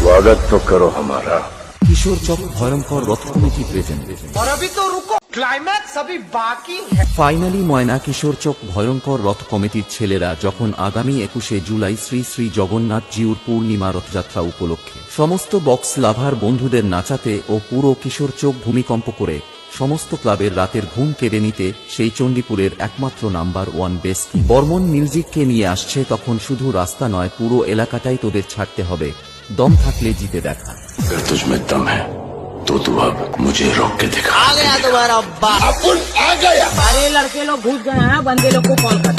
स्वागत तो करो हमारा কিশোর চক ভয়ঙ্কর রথ কমিটি প্রেজেন্ট और अभी तो रुको क्लाइमैक्स अभी बाकी है ফাইনালি ময়না কিশোর চক ভয়ঙ্কর রথ কমিটির ছেলেরা যখন আগামী একুশে জুলাই শ্রী শ্রী জগন্নাথ জিউর পূর্ণিমা রথযাত্রা উপলক্ষে সমস্ত বক্স লাভার বন্ধুদের নাচাতে ও পুরো কিশোর চোখ ভূমিকম্প করে সমস্ত ক্লাবের রাতের ঘুম কেড়ে নিতে সেই চণ্ডীপুরের একমাত্র নাম্বার ওয়ান বেস বর্মন মিউজিককে নিয়ে আসছে তখন শুধু রাস্তা নয় পুরো এলাকাটাই তোদের ছাড়তে হবে দম থাকলে জিতে দেখা अगर तुझ में दम है तो तू अब मुझे रोक के दिखा आ गया तुम्हारा बाप आ गया सारे लड़के लोग घुस गए हैं बंदे लोग को कॉल कर